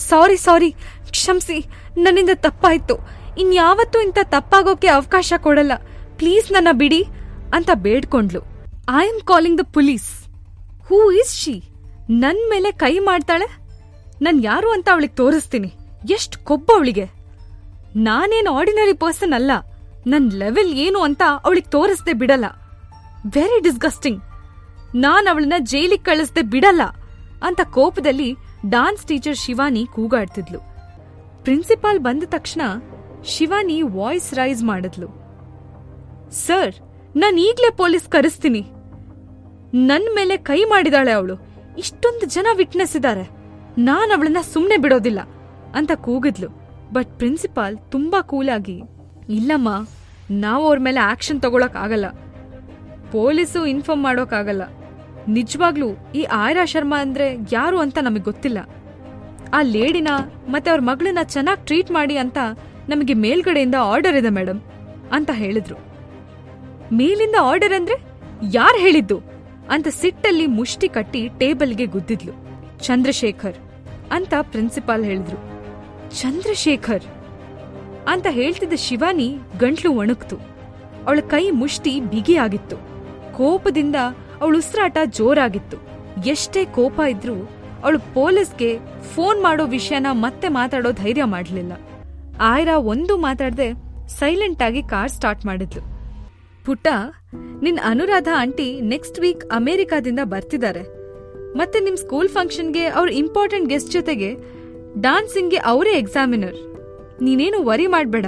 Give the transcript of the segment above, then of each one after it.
ಸಾರಿ ಸಾರಿ. ಕ್ಷಮಿಸಿ, ನನ್ನಿಂದ ತಪ್ಪಾಯ್ತು. ಇನ್ಯಾವತ್ತೂ ಇಂಥ ತಪ್ಪಾಗೋಕೆ ಅವಕಾಶ ಕೊಡಲ್ಲ. ಪ್ಲೀಸ್ ನನ್ನ ಬಿಡಿ ಅಂತ ಬೇಡ್ಕೊಂಡ್ಲು. I am calling the police who is she ನನ್ನ ಮೇಲೆ ಕೈ ಮಾಡ್ತಾಳೆ? ನನ್ ಯಾರು ಅಂತ ಅವಳಿಗೆ ತೋರಿಸ್ತೀನಿ. ಎಷ್ಟ್ ಕೊಬ್ಬ ಅವಳಿಗೆ. ನಾನೇನು ಆರ್ಡಿನರಿ ಪರ್ಸನ್ ಅಲ್ಲ. ನನ್ ಲೆವೆಲ್ ಏನು ಅಂತ ಅವಳಿಗೆ ತೋರಿಸ್ದೆ ಬಿಡಲ್ಲ. ವೆರಿ ಡಿಸ್ಗಸ್ಟಿಂಗ್ ನಾನ್ ಅವಳನ್ನ ಜೈಲಿಗೆ ಕಳಿಸ್ದೆ ಬಿಡಲ್ಲ ಅಂತ ಕೋಪದಲ್ಲಿ ಡಾನ್ಸ್ ಟೀಚರ್ ಶಿವಾನಿ ಕೂಗಾಡ್ತಿದ್ಲು. ಪ್ರಿನ್ಸಿಪಾಲ್ ಬಂದ ತಕ್ಷಣ ಶಿವಾನಿ ವಾಯ್ಸ್ ರೈಸ್ ಮಾಡಿದ್ಲು. ಸರ್, ನಾನು ಈಗಲೇ ಪೊಲೀಸ್ ಕರೆಸ್ತೀನಿ. ನನ್ನ ಮೇಲೆ ಕೈ ಮಾಡಿದಾಳೆ ಅವಳು. ಇಷ್ಟೊಂದು ಜನ ವಿಟ್ನೆಸ್ ಇದ್ದಾರೆ ನಾನು ಅವಳನ್ನ ಸುಮ್ನೆ ಬಿಡೋದಿಲ್ಲ, ಅಂತ ಕೂಗಿದ್ಲು. ಬಟ್ ಪ್ರಿನ್ಸಿಪಾಲ್ ತುಂಬಾ ಕೂಲಾಗಿ, ಇಲ್ಲಮ್ಮ, ನಾವು ಅವ್ರ ಮೇಲೆ ಆಕ್ಷನ್ ತಗೊಳಕ್ ಆಗಲ್ಲ. ಪೊಲೀಸು ಇನ್ಫಾರ್ಮ್ ಮಾಡೋಕ್ಕಾಗಲ್ಲ ನಿಜವಾಗ್ಲೂ ಈ ಆಯ್ರಾ ಶರ್ಮಾ ಅಂದ್ರೆ ಯಾರು ಅಂತ ನಮಗೆ ಗೊತ್ತಿಲ್ಲ. ಆ ಲೇಡಿನ ಮತ್ತೆ ಅವ್ರ ಮಗಳನ್ನ ಚೆನ್ನಾಗಿ ಟ್ರೀಟ್ ಮಾಡಿ ಅಂತ ನಮಗೆ ಮೇಲ್ಗಡೆಯಿಂದ ಆರ್ಡರ್ ಇದೆ ಮೇಡಮ್ ಅಂತ ಹೇಳಿದ್ರು. ಮೇಲಿಂದ ಆರ್ಡರ್ ಅಂದ್ರೆ ಯಾರು ಹೇಳಿದ್ದು ಅಂತ ಸಿಟ್ಟಲ್ಲಿ ಮುಷ್ಟಿ ಕಟ್ಟಿ ಟೇಬಲ್ಗೆ ಗುದ್ದಿದ್ಲು. ಚಂದ್ರಶೇಖರ್ ಅಂತ ಪ್ರಿನ್ಸಿಪಾಲ್ ಹೇಳಿದ್ರು. ಚಂದ್ರಶೇಖರ್ ಅಂತ ಹೇಳ್ತಿದ್ದ ಶಿವಾನಿ ಗಂಟ್ಲು ಒಣಗ್ತು. ಅವಳ ಕೈ ಮುಷ್ಟಿ ಬಿಗಿಯಾಗಿತ್ತು. ಕೋಪದಿಂದ ಅವಳ ಉಸಿರಾಟ ಜೋರಾಗಿತ್ತು. ಎಷ್ಟೇ ಕೋಪ ಇದ್ರೂ ಅವಳು ಪೊಲೀಸ್ಗೆ ಫೋನ್ ಮಾಡೋ ವಿಷಯನ ಮತ್ತೆ ಮಾತಾಡೋ ಧೈರ್ಯ ಮಾಡಲಿಲ್ಲ. ಆಯ್ರಾ ಒಂದು ಮಾತಾಡದೆ ಸೈಲೆಂಟ್ ಆಗಿ ಕಾರ್ ಸ್ಟಾರ್ಟ್ ಮಾಡಿದ್ಲು. ಪುಟ್ಟ, ನಿನ್ ಅನುರಾಧ ಆಂಟಿ ನೆಕ್ಸ್ಟ್ ವೀಕ್ ಅಮೆರಿಕಾದಿಂದ ಬರ್ತಿದ್ದಾರೆ. ಮತ್ತೆ ನಿಮ್ ಸ್ಕೂಲ್ ಫಂಕ್ಷನ್ಗೆ ಅವ್ರ ಇಂಪಾರ್ಟೆಂಟ್ ಗೆಸ್ಟ್ ಜೊತೆಗೆ ಡಾನ್ಸಿಂಗ್ಗೆ ಅವರೇ ಎಕ್ಸಾಮಿನರ್. ನೀನೇನು ವರಿ ಮಾಡ್ಬೇಡ.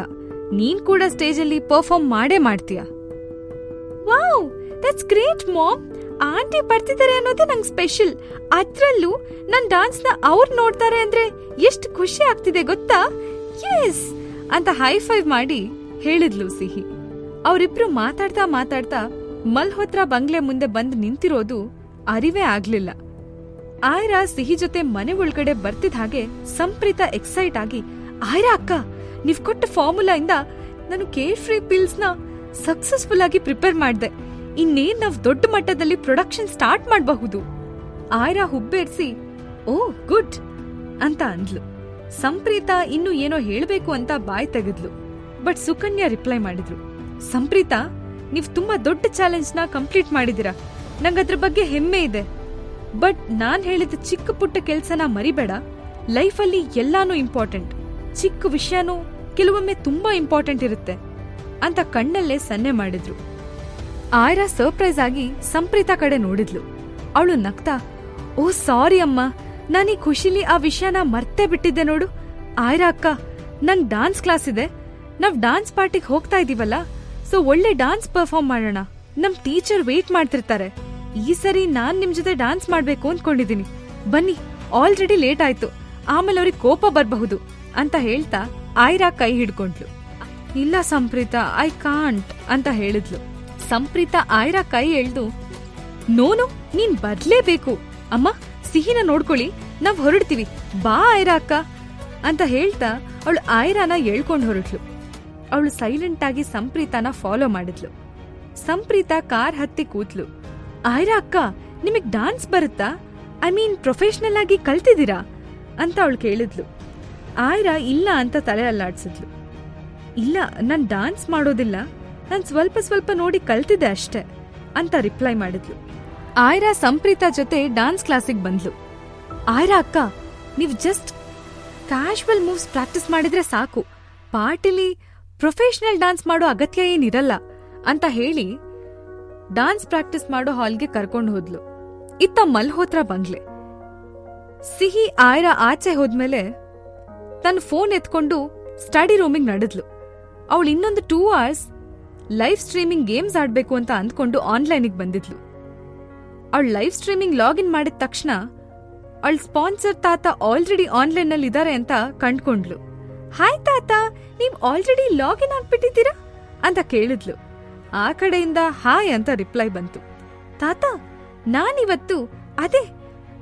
ನೀನ್ ಕೂಡ ಸ್ಟೇಜಲ್ಲಿ ಪರ್ಫಾರ್ಮ್ ಮಾಡೇ ಮಾಡ್ತೀಯ. Wow that's great mom aunty ಬರ್ತಿದ್ದಾರೆ ಅನ್ನೋದೇ ನಂಗೆ ಸ್ಪೆಷಲ್ ಅದ್ರಲ್ಲೂ ನನ್ ಡಾನ್ಸ್ನ ಅವ್ರು ನೋಡ್ತಾರೆ ಅಂದ್ರೆ ಎಷ್ಟು ಖುಷಿ ಆಗ್ತಿದೆ ಗೊತ್ತಾ? ಎಸ್ ಅಂತ ಹೈ ಫೈವ್ ಮಾಡಿ ಹೇಳಿದ್ಲು ಸಿಹಿ ಅವರಿಬ್ರು ಮಾತಾಡ್ತಾ ಮಾತಾಡ್ತಾ ಮಲ್ಹೋತ್ರ ಬಂಗ್ಲೆ ಮುಂದೆ ಬಂದು ನಿಂತಿರೋದು ಅರಿವೇ ಆಗ್ಲಿಲ್ಲ. ಆಯ್ರಾ ಸಿಹಿ ಜೊತೆ ಮನೆ ಒಳಗಡೆ ಬರ್ತಿದ ಹಾಗೆ ಸಂಪ್ರೀತ ಎಕ್ಸೈಟ್ ಆಗಿ, ಆಯ್ರಾ ಅಕ್ಕ, ನೀವ್ ಕೊಟ್ಟ ಫಾರ್ಮುಲಾ ಇಂದ ನಾನು ಕೇರ್ ಫ್ರೀ ಪಿಲ್ಸ್ನ ಸಕ್ಸಸ್ಫುಲ್ ಆಗಿ ಪ್ರಿಪೇರ್ ಮಾಡ್ದೆ. ಇನ್ನೇನ್ ನಾವ್ ದೊಡ್ಡ ಮಟ್ಟದಲ್ಲಿ ಪ್ರೊಡಕ್ಷನ್ ಸ್ಟಾರ್ಟ್ ಮಾಡಬಹುದು? ಆಯ್ರಾ ಹುಬ್ಬೇರ್ಸಿ, ಓ, ಗುಡ್, ಅಂತ ಅಂದ್ಲು. ಸಂಪ್ರೀತ ಇನ್ನು ಏನೋ ಹೇಳಬೇಕು ಅಂತ ಬಾಯ್ ತೆಗೆದ್ಲು. ಬಟ್ ಸುಕನ್ಯಾ ರಿಪ್ಲೈ ಮಾಡಿದ್ರು. ಸಂಪ್ರೀತಾ, ನೀವ್ ತುಂಬಾ ದೊಡ್ಡ ಚಾಲೆಂಜ್ನ ಕಂಪ್ಲೀಟ್ ಮಾಡಿದೀರಾ. ನಂಗದ್ರ ಬಗ್ಗೆ ಹೆಮ್ಮೆ ಇದೆ. ಬಟ್ ನಾನ್ ಹೇಳಿದ ಚಿಕ್ಕ ಪುಟ್ಟ ಕೆಲ್ಸನ ಮರಿಬೇಡ. ಲೈಫಲ್ಲಿ ಎಲ್ಲಾನು ಇಂಪಾರ್ಟೆಂಟ್ ಚಿಕ್ಕ ವಿಷಯನೂ ಕೆಲವೊಮ್ಮೆ ತುಂಬಾ ಇಂಪಾರ್ಟೆಂಟ್ ಇರುತ್ತೆ ಅಂತ ಕಣ್ಣಲ್ಲೇ ಸನ್ನೆ ಮಾಡಿದ್ರು. ಆಯ್ರಾ ಸರ್ಪ್ರೈಸ್ ಆಗಿ ಸಂಪ್ರೀತಾ ಕಡೆ ನೋಡಿದ್ಲು. ಅವಳು ನಗ್ತಾ, ಓ, ಸಾರಿ ಅಮ್ಮ. ನಾನೀ ಖುಷಿಲಿ ಆ ವಿಷಯನ ಮರ್ತೇ ಬಿಟ್ಟಿದ್ದೆ ನೋಡು. ಆಯ್ರಾ ಅಕ್ಕ, ನಂಗ್ ಡಾನ್ಸ್ ಕ್ಲಾಸ್ ಇದೆ. ನಾವ್ ಡಾನ್ಸ್ ಪಾರ್ಟಿಗೆ ಹೋಗ್ತಾ ಇದೀವಲ್ಲ. ಸೊ, ಒಳ್ಳೆ ಡಾನ್ಸ್ ಪರ್ಫಾರ್ಮ್ ಮಾಡೋಣ. ನಮ್ ಟೀಚರ್ ವೇಟ್ ಮಾಡ್ತಿರ್ತಾರೆ. ಈ ಸರಿ ನಾನ್ ನಿಮ್ ಜೊತೆ ಡಾನ್ಸ್ ಮಾಡ್ಬೇಕು ಅನ್ಕೊಂಡಿದೀನಿ. ಬನ್ನಿ, ಆಲ್ರೆಡಿ ಲೇಟ್ ಆಯ್ತು. ಆಮೇಲೆ ಅವ್ರಿಗೆ ಕೋಪ ಬರಬಹುದು, ಅಂತ ಹೇಳ್ತಾ ಆಯ್ರಾ ಕೈ ಹಿಡ್ಕೊಂಡ್ಲು. ಇಲ್ಲ ಸಂಪ್ರೀತ, ಐ ಕಾಂಟ್, ಅಂತ ಹೇಳಿದ್ಲು. ಸಂಪ್ರೀತ ಆಯ್ರ ಕೈ ಎಳ್ದು, ನೋನು, ನೀನ್ ಬರ್ಲೇಬೇಕು. ಅಮ್ಮ, ಸಿಹಿನ ನೋಡ್ಕೊಳ್ಳಿ. ನಾವ್ ಹೊರಡ್ತೀವಿ. ಬಾ ಆಯ್ರಾ ಅಕ್ಕ. ಅಂತ ಹೇಳ್ತಾ ಅವಳು ಆಯ್ರಾನ ಎಳ್ಕೊಂಡ್ ಹೊರಟ್ಲು. ಅವಳು ಸೈಲೆಂಟ್ ಆಗಿ ಸಂಪ್ರೀತಾನ ಫಾಲೋ ಮಾಡಿದ್ಲು. ಸಂಪ್ರೀತ ಕಾರ್ ಹತ್ತಿ ಕೂತ್ಲು. ಆಯ್ರಾ ಅಕ್ಕ, ನಿಮಗ್ ಡಾನ್ಸ್ ಬರುತ್ತಾ? ಐ ಮೀನ್ ಪ್ರೊಫೆಷನಲ್ ಆಗಿ ಕಲ್ತಿದ್ದೀರಾ? ಅಂತ ಅವಳು ಕೇಳಿದ್ಲು. ಆಯ್ರಾ ಇಲ್ಲ ಅಂತ ತಲೆ ಅಲ್ಲಾಡ್ಸಿದ್ಲು. ಇಲ್ಲ, ನಾನ್ ಡಾನ್ಸ್ ಮಾಡೋದಿಲ್ಲ. ನಾನ್ ಸ್ವಲ್ಪ ಸ್ವಲ್ಪ ನೋಡಿ ಕಲ್ತಿದ್ದೆ ಅಷ್ಟೇ ಅಂತ ರಿಪ್ಲೈ ಮಾಡಿದ್ಲು. ಆಯ್ರಾ ಸಂಪ್ರೀತಾ ಜೊತೆ ಡಾನ್ಸ್ ಕ್ಲಾಸಿಗೆ ಬಂದ್ಲು. ಆಯ್ರಾ ಅಕ್ಕ, ನೀವ್ ಜಸ್ಟ್ ಕ್ಯಾಶುವಲ್ ಮೂವ್ಸ್ ಪ್ರಾಕ್ಟೀಸ್ ಮಾಡಿದ್ರೆ ಸಾಕು. ಪಾರ್ಟಿಲಿ ಪ್ರೊಫೆಷನಲ್ ಡಾನ್ಸ್ ಮಾಡೋ ಅಗತ್ಯ ಏನಿರಲ್ಲ ಅಂತ ಹೇಳಿ ಡಾನ್ಸ್ ಪ್ರಾಕ್ಟೀಸ್ ಮಾಡೋ ಹಾಲ್ಗೆ ಕರ್ಕೊಂಡು ಹೋದ್ಲು. ಇತ್ತ ಮಲ್ಹೋತ್ರ ಬಂದ್ಲೆ. ಸಿಹಿ ಆಯ್ರಾ ಆಚೆ ಹೋದ್ಮೇಲೆ ತನ್ನ ಫೋನ್ ಎತ್ಕೊಂಡು ಸ್ಟಡಿ ರೂಮಿಗೆ ನಡೆದ್ಲು. ಅವಳು ಇನ್ನೊಂದು two hours live streaming games ಆಡ್ಬೇಕು ಅಂತ ಅಂದ್ಕೊಂಡು ಆನ್ಲೈನಿಗೆ ಬಂದಿದ್ಲು. ಅವಳು ಲೈವ್ ಸ್ಟ್ರೀಮಿಂಗ್ ಲಾಗಿನ್ ಮಾಡಿದ ತಕ್ಷಣ ಅವಳ ಸ್ಪಾನ್ಸರ್ ತಾತ ಆಲ್ರೆಡಿ ಆನ್ಲೈನ್ನಲ್ಲಿ ಇದಾರೆ ಅಂತ ಕಂಡ್ಕೊಂಡ್ಲು ಹಾಯ್ ತಾತ, ನೀವ್ ಆಲ್ರೆಡಿ ಲಾಗಿನ್ ಆಗ್ಬಿಟ್ಟಿದ್ದೀರಾ? ಅಂತ ಕೇಳಿದ್ಲು. ಆ ಕಡೆಯಿಂದ ಹಾಯ್ ಅಂತ ರಿಪ್ಲೈ ಬಂತು. ತಾತ, ನಾನಿವತ್ತು ಅದೇ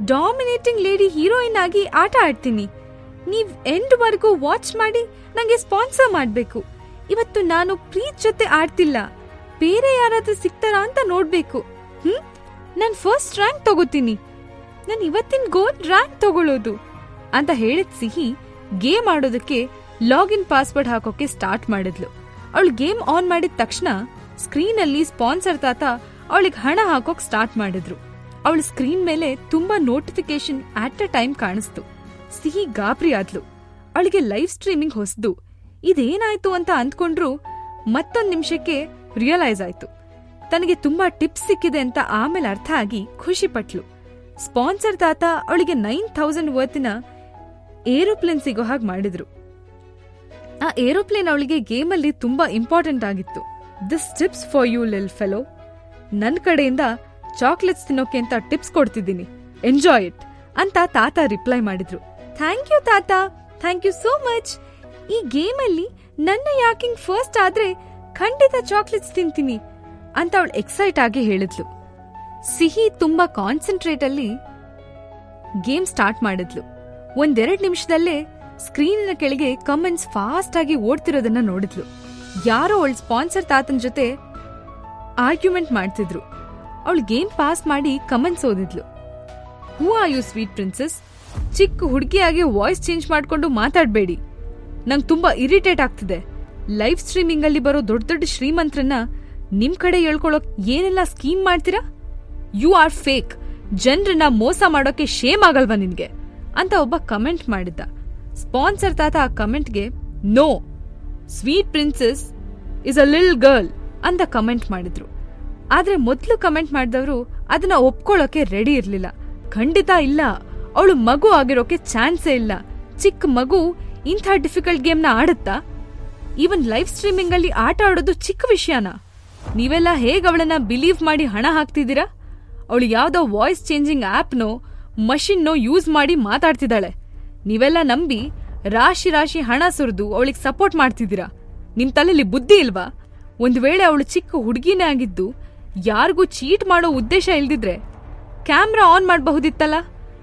ಡಾಮಿನೇಟಿಂಗ್ ಲೇಡಿ ಹೀರೋಯಿನ್ ಆಗಿ ಆಟ ಆಡ್ತೀನಿ. ನೀವ್ ಎಂಡ್ ವರ್ಗೂ ವಾಚ್ ಮಾಡಿ ನಂಗೆ ಸ್ಪಾನ್ಸರ್ ಮಾಡ್ಬೇಕು. ಇವತ್ತು ನಾನು ಪ್ರೀತ್ ಜೊತೆ ಆಡ್ತಿಲ್ಲ. ಬೇರೆ ಯಾರಾದ್ರೂ ಸಿಗ್ತಾರಾ ಅಂತ ನೋಡ್ಬೇಕು. ಹ್ಮ್? ನಾನ್ ಫಸ್ಟ್ ರ್ಯಾಂಕ್ ತಗೋತೀನಿ. ನಾನು ಇವತ್ತಿನ ಗೋಲ್ ರ್ಯಾಂಕ್ ತಗೊಳ್ಳೋದು. ಅಂತ ಹೇಳಿದ ಸಿಹಿ ಗೇಮ್ ಆಡೋದಕ್ಕೆ ಲಾಗಿನ್ ಪಾಸ್ವರ್ಡ್ ಹಾಕೋಕೆ ಸ್ಟಾರ್ಟ್ ಮಾಡಿದ್ಲು. ಅವಳು ಗೇಮ್ ಆನ್ ಮಾಡಿದ ತಕ್ಷಣ ಸ್ಕ್ರೀನ್ ಅಲ್ಲಿ ಸ್ಪಾನ್ಸರ್ ತಾತ ಅವಳಿಗೆ ಹಣ ಹಾಕೋಕ್ ಸ್ಟಾರ್ಟ್ ಮಾಡಿದ್ರು. ಅವಳ ಸ್ಕ್ರೀನ್ ಮೇಲೆ ತುಂಬಾ ನೋಟಿಫಿಕೇಶನ್ ಅಟ್ ಅ ಟೈಮ್ ಕಾಣಿಸ್ತು. ಸಿಹಿ ಗಾಬರಿ ಆದ್ಲು ಅವಳಿಗೆ ಲೈವ್ ಸ್ಟ್ರೀಮಿಂಗ್ ಹೊಸದು. ಇದೇನಾಯ್ತು ಅಂತ ಅಂದ್ಕೊಂಡ್ರು ಮತ್ತೊಂದು ನಿಮಿಷಕ್ಕೆ ರಿಯಲೈಸ್ ಆಯ್ತು. ತನಗೆ ತುಂಬಾ ಟಿಪ್ಸ್ ಸಿಕ್ಕಿದೆ ಅಂತ ಆಮೇಲೆ ಅರ್ಥ ಆಗಿ ಖುಷಿ ಪಟ್ಲು. ಸ್ಪಾನ್ಸರ್ ತಾತ ಅವಳಿಗೆ ನೈನ್ ಥೌಸಂಡ್ ವರ್ತಿನ ಏರೋಪ್ಲೇನ್ ಸಿಗೋ ಹಾಗೆ ಮಾಡಿದ್ರು. ಆ ಏರೋಪ್ಲೇನ್ ಅವಳಿಗೆ ಗೇಮಲ್ಲಿ ತುಂಬಾ ಇಂಪಾರ್ಟೆಂಟ್ ಆಗಿತ್ತು. This tips for you lil fellow ನನ್ ಕಡೆಯಿಂದ ಚಾಕ್ಲೇಟ್ಸ್ ತಿನ್ನೋಕೆ ಅಂತ ಟಿಪ್ಸ್ ಕೊಡ್ತಿದ್ದೀನಿ. ಎಂಜಾಯ್ ಇಟ್ ಅಂತ ತಾತ ರಿಪ್ಲೈ ಮಾಡಿದ್ರು. ಥ್ಯಾಂಕ್ ಯು ತಾತ. ಥ್ಯಾಂಕ್ ಯು ಸೋ ಮಚ್ ಈ ಗೇಮಲ್ಲಿ ನನ್ನ ಯಾಕಿಂಗ್ ಫಸ್ಟ್ ಆದ್ರೆ ಖಂಡಿತ ಚಾಕ್ಲೇಟ್ಸ್ ತಿಂತೀನಿ ಅಂತ ಅವಳು ಎಕ್ಸೈಟ್ ಆಗಿ ಹೇಳಿದ್ಲು. ಸಿಹಿ ತುಂಬಾ ಕಾನ್ಸಂಟ್ರೇಟ್ ಅಲ್ಲಿ ಗೇಮ್ ಸ್ಟಾರ್ಟ್ ಮಾಡಿದ್ಲು. ಒಂದೆರಡು ನಿಮಿಷದಲ್ಲೇ ಸ್ಕ್ರೀನಿನ ಕೆಳಗೆ ಕಮೆಂಟ್ಸ್ ಫಾಸ್ಟ್ ಆಗಿ ಓಡ್ತಿರೋದನ್ನ ನೋಡಿದ್ಲು. ಯಾರೋ ಅವಳ ಸ್ಪಾನ್ಸರ್ ತಾತನ ಜೊತೆ ಆರ್ಗ್ಯುಮೆಂಟ್ ಮಾಡ್ತಿದ್ರು. ಅವಳು ಗೇಮ್ ಪಾಸ್ ಮಾಡಿ comments ಓದಿದ್ಲು. Who are you sweet princess ಚಿಕ್ಕ ಹುಡುಗಿಯಾಗಿ ವಾಯ್ಸ್ ಚೇಂಜ್ ಮಾಡ್ಕೊಂಡು ಮಾತಾಡಬೇಡಿ. ನಂಗೆ ತುಂಬಾ ಇರಿಟೇಟ್ ಆಗ್ತಿದೆ. ಲೈವ್ ಸ್ಟ್ರೀಮಿಂಗ್ ಅಲ್ಲಿ ಬರೋ ದೊಡ್ಡ ದೊಡ್ಡ ಶ್ರೀಮಂತ್ರನ್ನ ನಿಮ್ ಕಡೆ ಹೇಳ್ಕೊಳ್ಳೋಕ್ ಏನೆಲ್ಲ ಸ್ಕೀಮ್ ಮಾಡ್ತೀರಾ? You are fake. ಜನರನ್ನ ಮೋಸ ಮಾಡೋಕೆ ಶೇಮ್ ಆಗಲ್ವಾ ನಿನ್ಗೆ? ಅಂತ ಒಬ್ಬ ಕಮೆಂಟ್ ಮಾಡಿದ್ದ. ಸ್ಪಾನ್ಸರ್ ತಾತ ಆ ಕಮೆಂಟ್ಗೆ, no, sweet princess is a lil girl ಅಂತ ಕಮೆಂಟ್ ಮಾಡಿದ್ರು. ಆದ್ರೆ ಮೊದ್ಲು ಕಮೆಂಟ್ ಮಾಡಿದವರು ಅದನ್ನ ಒಪ್ಕೊಳ್ಳೋಕೆ ರೆಡಿ ಇರಲಿಲ್ಲ. ಖಂಡಿತ ಇಲ್ಲ. ಅವಳು ಮಗು ಆಗಿರೋಕೆ ಚಾನ್ಸೇ ಇಲ್ಲ. ಚಿಕ್ಕ ಮಗು ಇಂಥ ಡಿಫಿಕಲ್ಟ್ ಗೇಮ್ನ ಆಡುತ್ತಾ? ಈವನ್ ಲೈವ್ ಸ್ಟ್ರೀಮಿಂಗ್ ಅಲ್ಲಿ ಆಟ ಆಡೋದು ಚಿಕ್ಕ ವಿಷಯನಾ. ನೀವೆಲ್ಲ ಹೇಗೆ ಅವಳನ್ನ ಬಿಲೀವ್ ಮಾಡಿ ಹಣ ಹಾಕ್ತಿದ್ದೀರಾ? ಅವಳು ಯಾವ್ದೋ ವಾಯ್ಸ್ ಚೇಂಜಿಂಗ್ ಆಪ್ನೋ ಮಷಿನ್ನೋ ಯೂಸ್ ಮಾಡಿ ಮಾತಾಡ್ತಿದ್ದಾಳೆ. ನೀವೆಲ್ಲ ನಂಬಿ ರಾಶಿ ರಾಶಿ ಹಣ ಸುರಿದು ಅವಳಿಗೆ ಸಪೋರ್ಟ್ ಮಾಡ್ತಿದ್ದೀರಾ? ನಿಮ್ ತಲೆಯಲ್ಲಿ ಬುದ್ಧಿ ಇಲ್ವಾ? ಒಂದು ವೇಳೆ ಅವಳು ಚಿಕ್ಕ ಹುಡುಗಿನೇ ಆಗಿದ್ದು, ಯಾರಿಗೂ ಚೀಟ್ ಮಾಡೋ ಉದ್ದೇಶ ಇಲ್ದಿದ್ರೆ ಕ್ಯಾಮ್ರಾ ಆನ್ ಮಾಡಬಹುದಿತ್ತಲ್ಲ?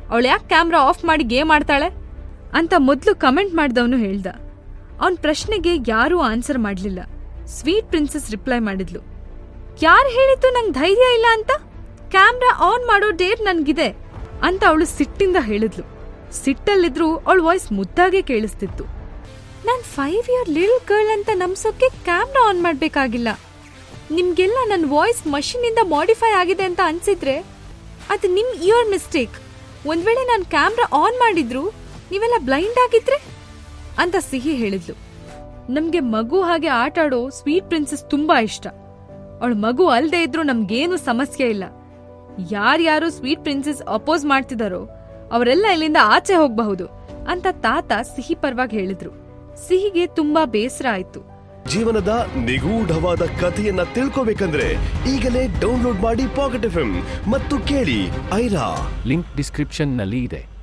ಅವಳು ಯಾಕೆ ಕ್ಯಾಮ್ರಾ ಆಫ್ ಮಾಡಿ ಗೇಮ್ ಆಡ್ತಾಳೆ? ಅಂತ ಮೊದಲು ಕಮೆಂಟ್ ಮಾಡಿದವನು ಹೇಳ್ದ. ಅವನ್ ಪ್ರಶ್ನೆಗೆ ಯಾರೂ ಆನ್ಸರ್ ಮಾಡಲಿಲ್ಲ. ಸ್ವೀಟ್ ಪ್ರಿನ್ಸಸ್ ರಿಪ್ಲೈ ಮಾಡಿದ್ಲು. ಯಾರು ಹೇಳಿದ್ದು ನಂಗೆ ಧೈರ್ಯ ಇಲ್ಲ ಅಂತ? ಕ್ಯಾಮ್ರಾ ಆನ್ ಮಾಡೋ ಡೇಟ್ ನನಗಿದೆ ಅಂತ ಅವಳು ಸಿಟ್ಟಿಂದ ಹೇಳಿದ್ಲು. ಸಿಟ್ಟಲ್ಲಿದ್ರು ಅವಳ ವಾಯ್ಸ್ ಮುದ್ದಾಗೆ ಕೇಳಿಸ್ತಿತ್ತು. ನಾನು ಫೈವ್ ಇಯರ್ ಲಿಲ್ ಗರ್ಲ್ ಅಂತ ನಮ್ಸೋಕೆ ಕ್ಯಾಮ್ರಾ ಆನ್ ಮಾಡ್ಬೇಕಾಗಿಲ್ಲ. ನಿಮ್ಗೆಲ್ಲ ನನ್ನ ವಾಯ್ಸ್ ಮಷೀನಿಂದ ಮಾಡಿಫೈ ಆಗಿದೆ ಅಂತ ಅನ್ಸಿದ್ರೆ ಅದು ನಿಮ್ ಇಯರ್ ಮಿಸ್ಟೇಕ್ ಒಂದ್ ವೇಳೆ ನಾನು ಕ್ಯಾಮ್ರಾ ಆನ್ ಮಾಡಿದ್ರು ನೀವೆಲ್ಲ ಬ್ಲೈಂಡ್ ಆಗಿದ್ರೆ? ಅಂತ ಸಿಹಿ ಹೇಳಿದ್ಲು. ನಮ್ಗೆ ಮಗು ಹಾಗೆ ಆಟ ಆಡೋ ಸ್ವೀಟ್ ಪ್ರಿನ್ಸಸ್ ತುಂಬಾ ಇಷ್ಟ. ಅವಳು ಮಗು ಅಲ್ದೇ ಇದ್ರೂ ನಮ್ಗೇನು ಸಮಸ್ಯೆ ಇಲ್ಲ. ಯಾರ್ಯಾರು ಸ್ವೀಟ್ ಪ್ರಿನ್ಸಸ್ ಅಪೋಸ್ ಮಾಡ್ತಿದಾರೋ ಅವರೆಲ್ಲ ಇಲ್ಲಿಂದ ಆಚೆ ಹೋಗಬಹುದು ಅಂತ ತಾತ ಸಿಹಿ ಪರವಾಗಿ ಹೇಳಿದ್ರು. ಸಿಹಿಗೆ ತುಂಬಾ ಬೇಸರ ಆಯ್ತು. ಜೀವನದ ನಿಗೂಢವಾದ ಕಥೆಯನ್ನ ತಿಳ್ಕೋಬೇಕಂದ್ರೆ ಈಗಲೇ ಡೌನ್ಲೋಡ್ ಮಾಡಿ ಪಾಕೆಟ್ ಎಫ್ ಮತ್ತು ಕೇಳಿ ಐರಾ. ಲಿಂಕ್ ಡಿಸ್ಕ್ರಿಪ್ಷನ್ನಲ್ಲಿ ಇದೆ.